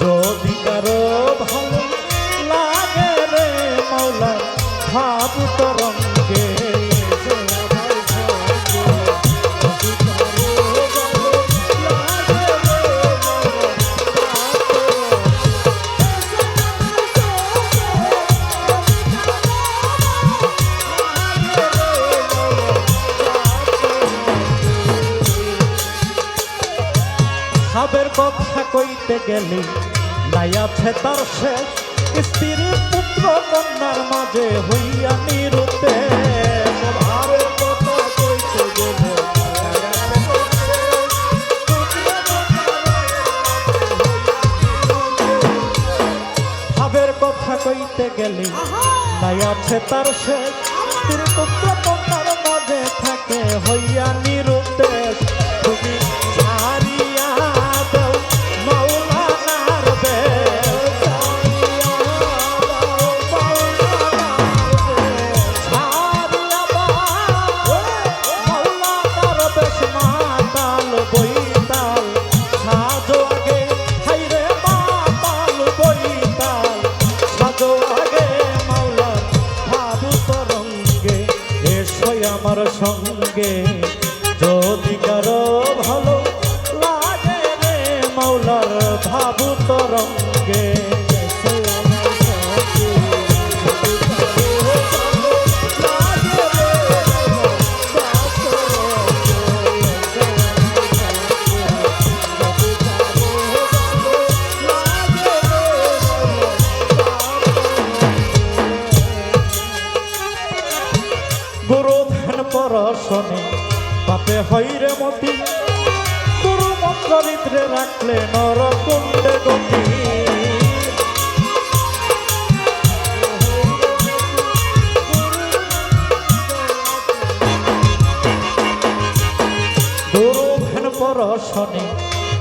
যদি ভাবের কথা কইতে গেলে, নাই আছে তার শেষ। স্ত্রী পুত্র কন্যার মাঝে হইয়া নিরুতে কইতে গেলে নাই আছে তার শেষ। স্ত্রী পুত্র কন্যার মাঝে থাকে, হইয়া নিরুদ্দেশ। আমার সঙ্গে পরশনে পাপে হইরে মতি। গুরু মন্ত্রিত্রে রাখলে নর কুণ্ডে গতি। গুরু ধ্যান পরশনে,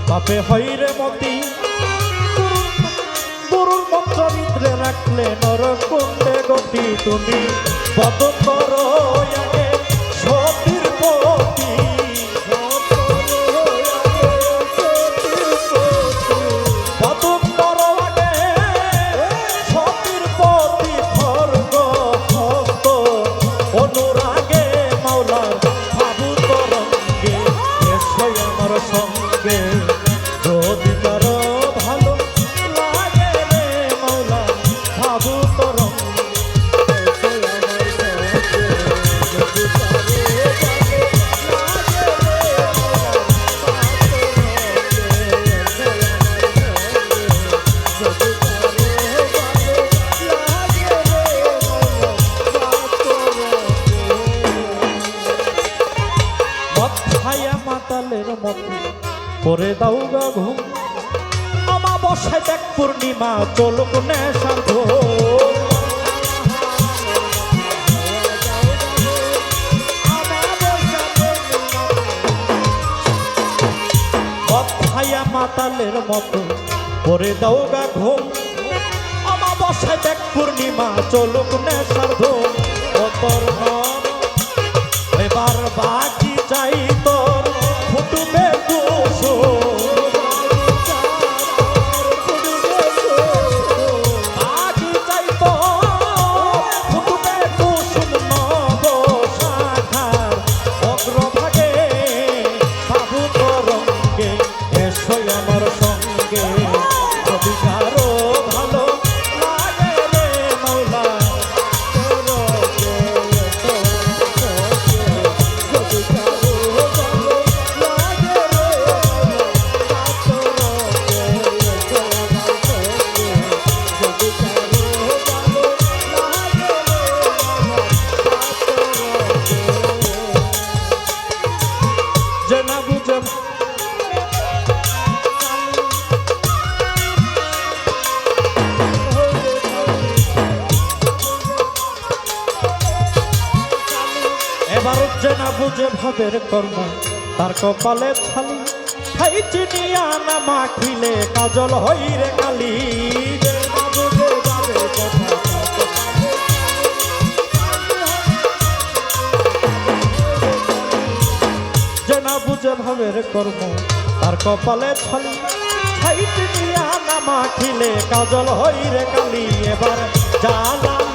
পাপে হইরে মতি। গুরু- মন্ত্রিত্রে রাখলে নর কুণ্ডে গতি। তুমি পদ করো போல் করে দাও গা ঘুম। অমাবস্যায় দেখ পূর্ণিমা, চলুক ঘোর মাথায়া মাতালের মতো করে দাও গা ঘুম। অমাবস্যায় দেখ পূর্ণিমা, চলুক নেশার ধুম ও যে না বুঝে ভাবের কর্ম। তার কপালে ছালি খাই চিনিয়া না মাখিলে কাজল হইরে কালি। যে না বুঝে ভাবের না বুঝে কর্ম। তার কপালে ছলি ছাইতে মাখিলে কাজল হই রে কালি। এবার জালালে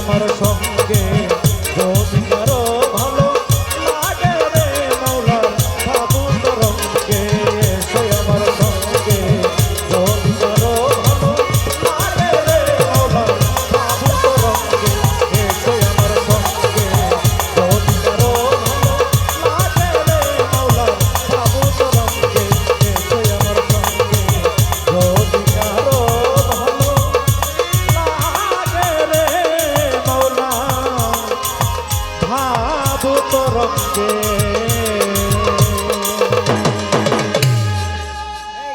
আমার